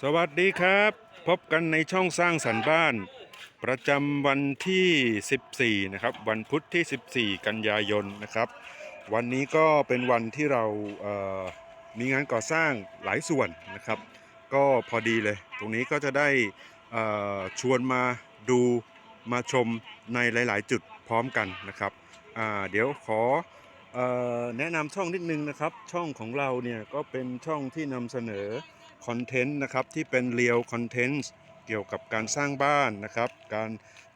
สวัสดีครับ พบกันในช่องสร้างสรรค์บ้าน ประจำวันที่ 14 นะครับ วันพุธที่ 14 กันยายนนะครับ วันนี้ก็เป็นวันที่เราเอ่อมีงานก่อสร้างหลายส่วนนะครับ ก็พอดีเลย ตรงนี้ก็จะได้เอ่อชวนมาดูมาชมในหลาย ๆ จุดพร้อมกันนะครับอ่าเดี๋ยวขอเอ่อแนะนำช่องนิดนึงนะครับ ช่องของเราเนี่ยก็เป็นช่องที่นำเสนอ คอนเทนต์นะครับที่เป็นเรียลคอนเทนต์เกี่ยวกับการสร้างบ้านนะครับ การ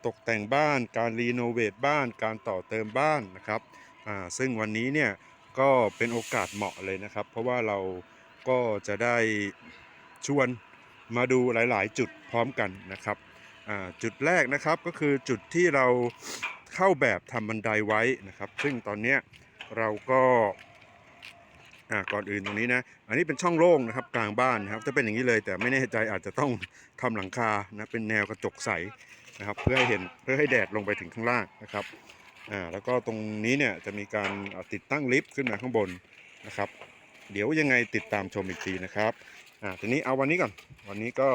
ตกแต่งบ้าน การรีโนเวทบ้าน การต่อเติมบ้านนะครับอ่าซึ่งวันนี้เนี่ยก็เป็นโอกาสเหมาะเลยนะครับ เพราะว่าเราก็จะได้ชวนมาดูหลาย ๆ จุดพร้อมกันนะครับจุดแรกนะครับก็คือจุดที่เราเข้าแบบทำบันไดไว้นะครับ ซึ่งตอนนี้เราก็ อ่าก่อนอื่นตรงนี้นะ อันนี้เป็นช่องโล่งนะครับกลางบ้านนะครับ จะเป็นอย่างนี้เลยแต่ไม่แน่ใจอาจจะต้องทำหลังคานะเป็นแนวกระจกใสนะครับ เพื่อให้เห็นเพื่อให้แดดลงไปถึงข้างล่างนะครับอ่าแล้วก็ตรงนี้เนี่ยจะมีการติดตั้งลิฟต์ขึ้นมาข้างบนนะครับ เดี๋ยวยังไงติดตามชมอีกทีนะครับอ่าทีนี้เอาวันนี้ก่อนวันนี้ก็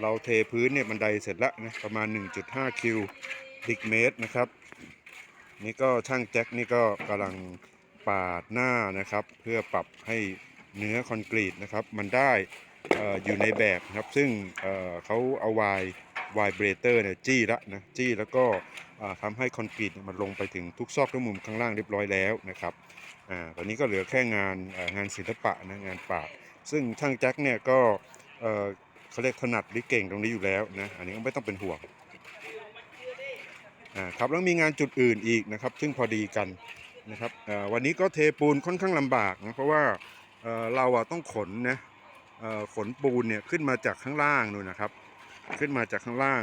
เราเทพื้นเนี่ยบันไดเสร็จแล้วนะประมาณ 1.5คิวดิกเมตรนะครับ นี่ก็ช่างแจ็คนี่ก็กำลัง ปาดหน้านะครับ เพื่อปรับให้เนื้อคอนกรีตนะครับ มันได้ออยู่ในแบบนะครับ ซึ่งเเขาเอาวายวายเบรเตอร์เนี่ยจี้ละนะจี้แล้วก็อ่าทำให้คอนกรีตมันลงไปถึงทุกซอกทุกมุมข้างล่างเรียบร้อยแล้วนะครับอ่าตอนนี้ก็เหลือแค่งานงานศิลปะนะงานปาดซึ่งช่างแจ็คเนี่ยก็เขาเรียกถนัดหรือเก่งตรงนี้อยู่แล้วนะอันนี้ก็ไม่ต้องเป็นห่วงอ่าครับแล้วมีงานจุดอื่นอีกนะครับ ซึ่งพอดีกัน นะครับวันนี้ก็เทปูนค่อนข้างลำบากนะเพราะว่าเเราอะต้องขนนะขนปูนเนี่ยขึ้นมาจากข้างล่างนู่นนะครับ ขึ้นมาจากข้างล่าง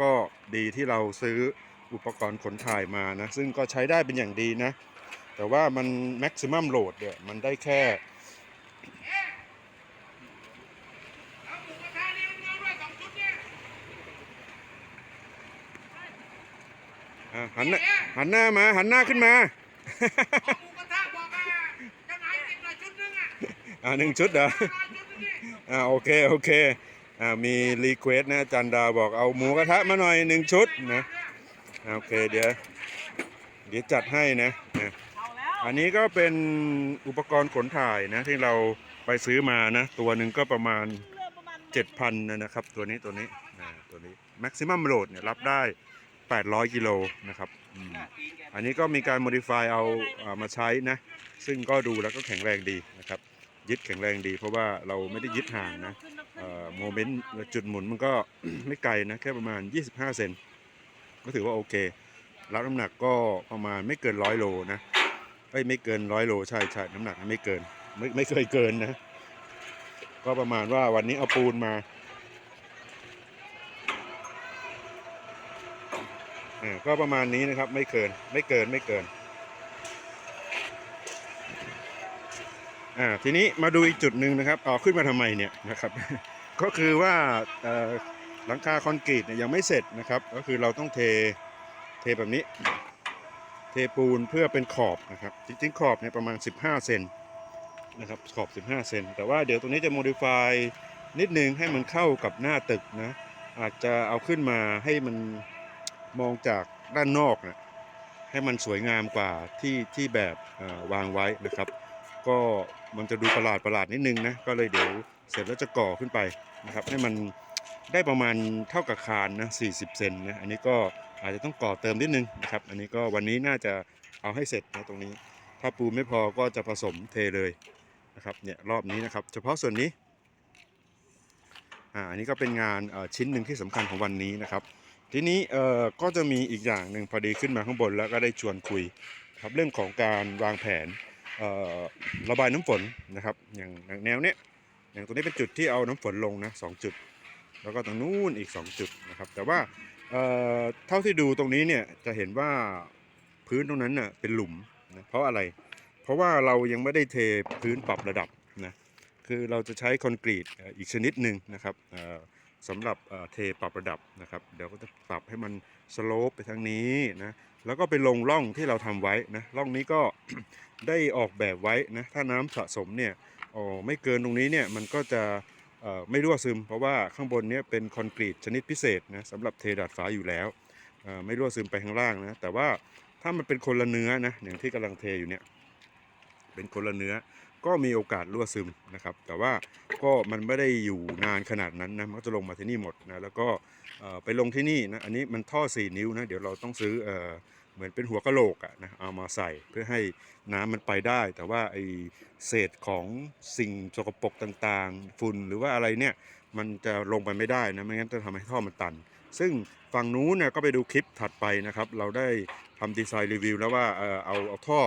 ก็ดีที่เราซื้ออุปกรณ์ขนถ่ายมานะซึ่งก็ใช้ได้เป็นอย่างดีนะ แต่ว่ามันแม็กซิมัมโหลดเนี่ยมันได้แค่หันหน้าหันหน้ามาหันหน้าขึ้นมา หมูกระทะบอกอะเจ้านายติดหน่อยชุดนึงอะอ่าหนึ่งชุดเหรอเจ้านายชุดนึงนี่อ่าโอเคโอเคอ่ามีรีเควสนะจันดาบอกเอาหมูกระทะมาหน่อยหนึ่งชุดนะอ่าโอเคเดี๋ยวเดี๋ยวจัดให้นะนะเอาแล้วอันนี้ก็เป็นอุปกรณ์ขนถ่ายนะที่เราไปซื้อมานะ ตัวหนึ่งก็ประมาณ 7,000นะนะครับ ตัวนี้ตัวนี้อ่าตัวนี้ maximum load เนี่ยรับได้ 800กิโลนะครับ อันนี้ก็มีการ modify เอาเอามาใช้นะ ซึ่งก็ดูแล้วก็แข็งแรงดีนะครับ ยึดแข็งแรงดี เพราะว่าเราไม่ได้ยึดห่างนะโมเมนต์จุดหมุนมันก็ไม่ไกลนะ แค่ประมาณ 25 เซนก็ถือว่าโอเค รับน้ำหนักก็ประมาณไม่เกินร้อยโลนะเอ้ยไม่เกินร้อยโลใช่ใช่น้ำหนักไม่เกิน ไม่ไม่เคยเกินนะ ก็ประมาณว่าวันนี้เอาปูนมาอ่า ก็ประมาณนี้นะครับ ไม่เกิน ไม่เกินไม่เกิน อ่า ทีนี้มาดูอีกจุดหนึ่งนะครับอ๋อขึ้นมาทำไมเนี่ยนะครับ ก็คือว่าหลังคาคอนกรีตเนี่ยยังไม่เสร็จนะครับ ก็คือเราต้องเท เทแบบนี้ เทปูนเพื่อเป็นขอบนะครับ จริงๆ ขอบเนี่ยประมาณ 15 เซนนะครับ ขอบ 15 เซน แต่ว่าเดี๋ยวตรงนี้จะ modify นิดนึงให้มันเข้ากับหน้าตึกนะ อาจจะเอาขึ้นมาให้มัน มองจากด้านนอกนะให้มันสวยงามกว่าที่ที่แบบวางไว้นะครับ ก็มันจะดูประหลาดประหลาดนิดนึงนะก็เลยเดี๋ยวเสร็จแล้วจะก่อขึ้นไปนะครับ ให้มันได้ประมาณเท่ากับคานนะ40 เซนนะ อันนี้ก็อาจจะต้องก่อเติมนิดนึงนะครับ อันนี้ก็วันนี้น่าจะเอาให้เสร็จนะตรงนี้ ถ้าปูไม่พอก็จะผสมเทเลยนะครับ เนี่ยรอบนี้นะครับ เฉพาะส่วนนี้ อ่า อันนี้ก็เป็นงานชิ้นหนึ่งที่สำคัญของวันนี้นะครับ ทีนี้เอ่อก็จะมีอีกอย่างหนึ่งพอดีขึ้นมาข้างบนแล้วก็ได้ชวนคุยครับเรื่องของการวางแผนเอ่อระบายน้ำฝนนะครับ อย่างแนวเนี้ยอย่างตรงนี้เป็นจุดที่เอาน้ำฝนลงนะสองจุด แล้วก็ตรงนู้นอีก 2 จุดนะครับแต่ว่าเอ่อเท่าที่ดูตรงนี้เนี่ยจะเห็นว่าพื้นตรงนั้นน่ะเป็นหลุมนะเพราะอะไร เพราะว่าเรายังไม่ได้เทพื้นปรับระดับนะคือเราจะใช้คอนกรีตอีกชนิดหนึ่งนะครับเอ่อ สำหรับเทปรับระดับนะครับ เดี๋ยวก็จะปรับให้มันสโลปไปทางนี้นะแล้วก็ไปลงร่องที่เราทำไว้นะร่องนี้ก็ได้ออกแบบไว้นะถ้าน้ำสะสมเนี่ยอ๋อไม่เกินตรงนี้เนี่ยมันก็จะไม่รั่วซึม เพราะว่าข้างบนเนี้ยเป็นคอนกรีตชนิดพิเศษนะสำหรับเทดาดฟ้าอยู่แล้วไม่รั่วซึมไปข้างล่างนะแต่ว่าถ้ามันเป็นคนละเนื้อนะอย่างที่กำลังเทอยู่เนี่ยเป็นคนละเนื้อ ก็มีโอกาสรั่วซึมนะครับ แต่ว่าก็มันไม่ได้อยู่นานขนาดนั้นนะมันก็จะลงมาที่นี่หมดนะแล้วก็ไปลงที่นี่นะอันนี้มันท่อ 4 นิ้วนะเดี๋ยวเราต้องซื้อเอเหมือนเป็นหัวกะโหลกอะนะเอามาใส่เพื่อให้น้ำมันไปได้ แต่ว่าไอเศษของสิ่งสกปรกต่างๆ ฝุ่นหรือว่าอะไรเนี่ยมันจะลงไปไม่ได้นะไม่งั้นจะทำให้ท่อมันตัน ซึ่งฝั่งนู้นเนี่ยก็ไปดูคลิปถัดไปนะครับ เราได้ทำดีไซน์รีวิวแล้วว่าเออเอาเอาท่อ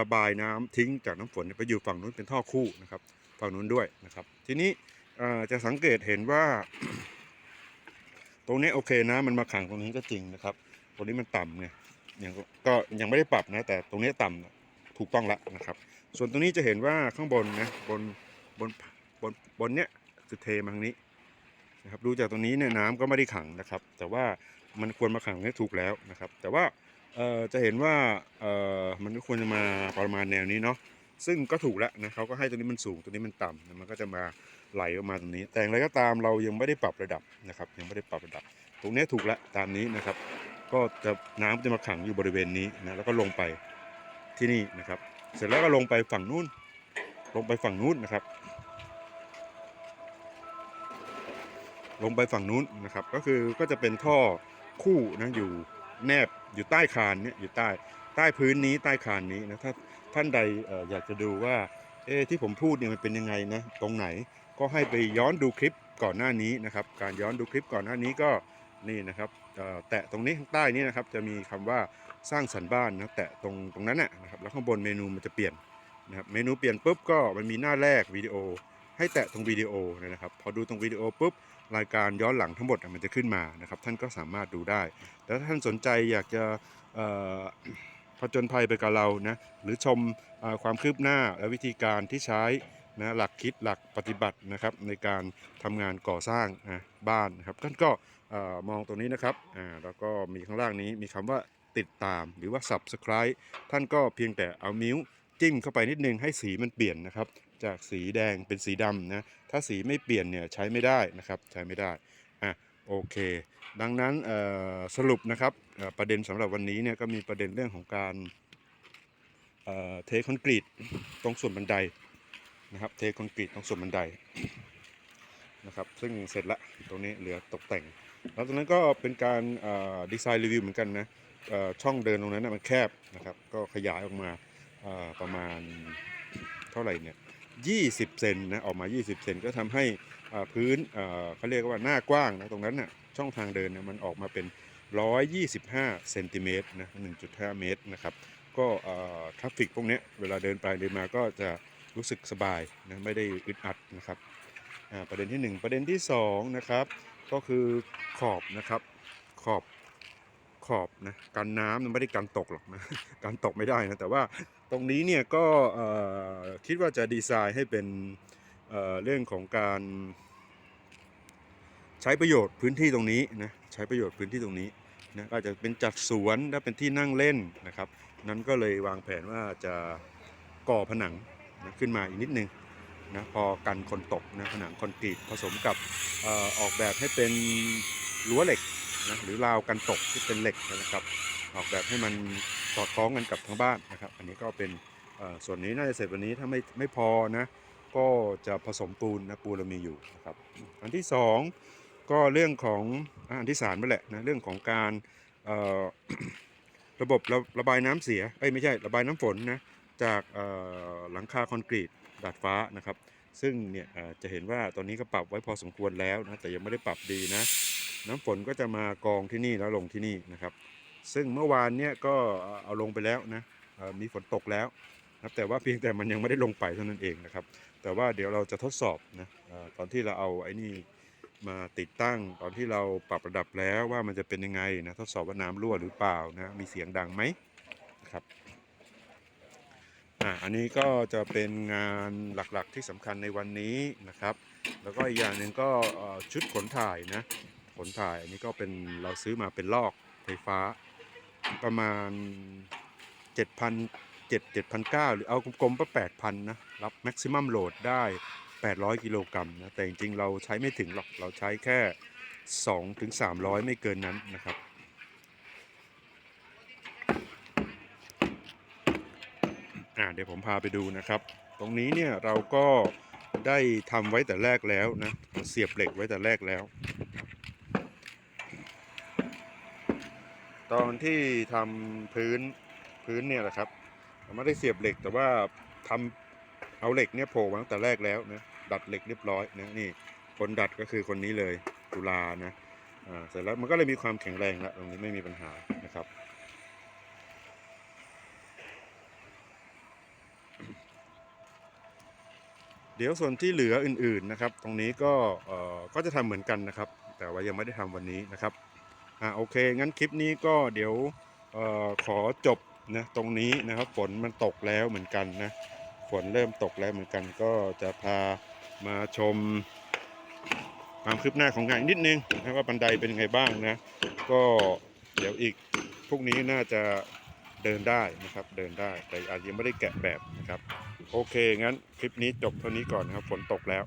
ระบายน้ำทิ้งจากน้ำฝนไปอยู่ฝั่งนู้นเป็นท่อคู่นะครับ ฝั่งนู้นด้วยนะครับ ทีนี้จะสังเกตเห็นว่า ตรงนี้โอเคนะ มันมาขังตรงนี้ก็จริงนะครับ ตรงนี้มันต่ำไงยังก็ยังไม่ได้ปรับนะ แต่ตรงนี้ต่ำถูกต้องแล้วนะครับ ส่วนตรงนี้จะเห็นว่าข้างบนนะบนบนบนบนเนี้ยจะเทมาทางนี้นะครับ ดูจากตรงนี้เนี่ยน้ำก็ไม่ได้ขังนะครับ แต่ว่ามันควรมาขังเนี่ยถูกแล้วนะครับ แต่ว่า เอ่อจะเห็นว่าเอ่อมันก็ควรจะมาประมาณแนวนี้เนาะซึ่งก็ถูกแล้วนะเขาก็ให้ตัวนี้มันสูงตัวนี้มันต่ำนะมันก็จะมาไหลออกมาตรงนี้ แต่อย่างไรก็ตามเรายังไม่ได้ปรับระดับนะครับ ยังไม่ได้ปรับระดับ ตรงนี้ถูกแล้วตามนี้นะครับ ก็จะน้ำจะมาขังอยู่บริเวณนี้นะแล้วก็ลงไปที่นี่นะครับ เสร็จแล้วก็ลงไปฝั่งนู้น ลงไปฝั่งนู้นนะครับ ลงไปฝั่งนู้นนะครับ ก็คือก็จะเป็นท่อคู่นะอยู่แนบ อยู่ใต้คานเนี่ยอยู่ใต้ใต้พื้นนี้ใต้คานนี้นะถ้าท่านใดอยากจะดูว่าเอ๊ที่ผมพูดเนี่ยมันเป็นยังไงนะตรงไหนก็ให้ไปย้อนดูคลิปก่อนหน้านี้นะครับ การย้อนดูคลิปก่อนหน้านี้ก็นี่นะครับแตะตรงนี้ข้างใต้นี้นะครับจะมีคำว่าสร้างสรรค์บ้านนะแตะตรงตรงนั้นน่ะนะครับแล้วข้างบนเมนูมันจะเปลี่ยนนะครับเมนูเปลี่ยนปุ๊บก็มันมีหน้าแรกวิดีโอ ให้แตะตรงวิดีโอนะครับ พอดูตรงวิดีโอปุ๊บ รายการย้อนหลังทั้งหมดมันจะขึ้นมานะครับ ท่านก็สามารถดูได้ แล้วท่านสนใจอยากจะผจญภัยไปกับเรานะหรือชมอความคืบหน้าและวิธีการที่ใช้นะหลักคิดหลักปฏิบัตินะครับในการทำงานก่อสร้างนะบ้านนะครับท่านก็มองตรงนี้นะครับแล้วก็มีข้างล่างนี้มีคำว่าติดตามหรือว่า subscribe ท่านก็เพียงแต่เอานิ้วจิ้มเข้าไปนิดนึงให้สีมันเปลี่ยนนะครับ จากสีแดงเป็นสีดำนะ ถ้าสีไม่เปลี่ยนเนี่ยใช้ไม่ได้นะครับ ใช้ไม่ได้ อะโอเค ดังนั้นสรุปนะครับประเด็นสำหรับวันนี้เนี่ยก็มีประเด็นเรื่องของการเทคอนกรีตตรงส่วนบันไดนะครับ เทคอนกรีตตรงส่วนบันไดนะครับ ซึ่งเสร็จละตรงนี้เหลือตกแต่ง แล้วตรงนั้นก็เป็นการดีไซน์รีวิวเหมือนกันนะช่องเดินตรงนั้นมันแคบนะครับ ก็ขยายออกมาประมาณเท่าไหร่เนี่ย 20 เซนนะออกมา 20 เซนก็ทำให้พื้นเขาเรียกว่าหน้ากว้างนะตรงนั้นน่ะช่องทางเดินเนี่ยมันออกมาเป็น 125 เซนติเมตรนะ 1.5 เมตรนะครับ ก็ทราฟฟิกพวกนี้เวลาเดินไปเดินมาก็จะรู้สึกสบายนะไม่ได้อึดอัดนะครับประเด็นที่ 1 ประเด็นที่2นะครับก็คือขอบนะครับขอบขอบนะกันน้ำไม่ได้กันตกหรอกนะกันตกไม่ได้นะแต่ว่าตรงนี้เนี่ยก็เคิดว่าจะดีไซน์ให้เป็นเเรื่องของการใช้ประโยชน์พื้นที่ตรงนี้นะใช้ประโยชน์พื้นที่ตรงนี้นะก็อาจจะเป็นจัดสวนและเป็นที่นั่งเล่นนะครับนั้นก็เลยวางแผนว่าจะก่อผนังนะขึ้นมาอีกนิดนึงนะพอกันคนตกนะผนังคอนกรีตผสมกับอออกแบบให้เป็นรั้วเหล็กนะหรือราวกันตกที่เป็นเหล็กนะครับ ออกแบบให้มันสอดคล้องกันกับทั้งบ้านนะครับ อันนี้ก็เป็น ส่วนนี้น่าจะเสร็จวันนี้ถ้าไม่ไม่พอนะก็จะผสมปูนนะปูนเรามีอยู่นะครับอันที่สองก็เรื่องของอันที่สามนั่นแหละนะเรื่องของการระบบระระบายน้ำเสียเอ้ยไม่ใช่ระบายน้ำฝนนะจากหลังคาคอนกรีตดาดฟ้านะครับ ซึ่งเนี่ยจะเห็นว่าตอนนี้ก็ปรับไว้พอสมควรแล้วนะแต่ยังไม่ได้ปรับดีนะน้ำฝนก็จะมากองที่นี่แล้วลงที่นี่นะครับ ซึ่งเมื่อวานเนี่ยก็เอาลงไปแล้วนะมีฝนตกแล้ว นะครับแต่ว่าเพียงแต่มันยังไม่ได้ลงไปเท่านั้นเองนะครับ แต่ว่าเดี๋ยวเราจะทดสอบนะตอนที่เราเอาไอ้นี่มาติดตั้ง ตอนที่เราปรับระดับแล้วว่ามันจะเป็นยังไงนะทดสอบว่าน้ำรั่วหรือเปล่านะมีเสียงดังไหมนะครับอ่าอันนี้ก็จะเป็นงานหลักๆที่สำคัญในวันนี้นะครับ แล้วก็อีกอย่างหนึ่งก็ชุดขนถ่ายนะขนถ่ายอันนี้ก็เป็นเราซื้อมาเป็นลอกไฟฟ้าประมาณ 7,000 7 7,900 หรือเอากลมๆก็8,000 นะ รับแม็กซิมัมโหลดได้ 800 กิโลกรัมนะ แต่จริงๆ เราใช้ไม่ถึงหรอก เราใช้แค่2ถึง300 ไม่เกินนั้นนะครับอ่าเดี๋ยวผมพาไปดูนะครับ ตรงนี้เนี่ยเราก็ได้ทำไว้แต่แรกแล้วนะ เสียบเหล็กไว้แต่แรกแล้ว ตอนที่ทำพื้นพื้นเนี่ยแหละครับ ไม่ได้เสียบเหล็กแต่ว่าทำเอาเหล็กเนี่ยโผล่มาตั้งแต่แรกแล้วนะดัดเหล็กเรียบร้อยนะนี่คนดัดก็คือคนนี้เลยตุลานะอ่าเสร็จแล้วมันก็เลยมีความแข็งแรงแล้วตรงนี้ไม่มีปัญหานะครับเดี๋ยวส่วนที่เหลืออื่นๆนะครับ ตรงนี้ก็เอ่อก็จะทำเหมือนกันนะครับ แต่ว่ายังไม่ได้ทำวันนี้นะครับอ่าโอเค งั้นคลิปนี้ก็เดี๋ยวเออขอจบ นะตรงนี้นะครับฝนมันตกแล้วเหมือนกันนะฝนเริ่มตกแล้วเหมือนกัน ก็จะพามาชมความคืบหน้าของงานนิดนึงนะว่าบันไดเป็นยังไงบ้างนะ ก็เดี๋ยวอีกพรุ่งนี้น่าจะเดินได้นะครับ เดินได้แต่อาจจะยังไม่ได้แกะแบบนะครับ โอเคงั้นคลิปนี้จบเท่านี้ก่อนนะครับฝนตกแล้ว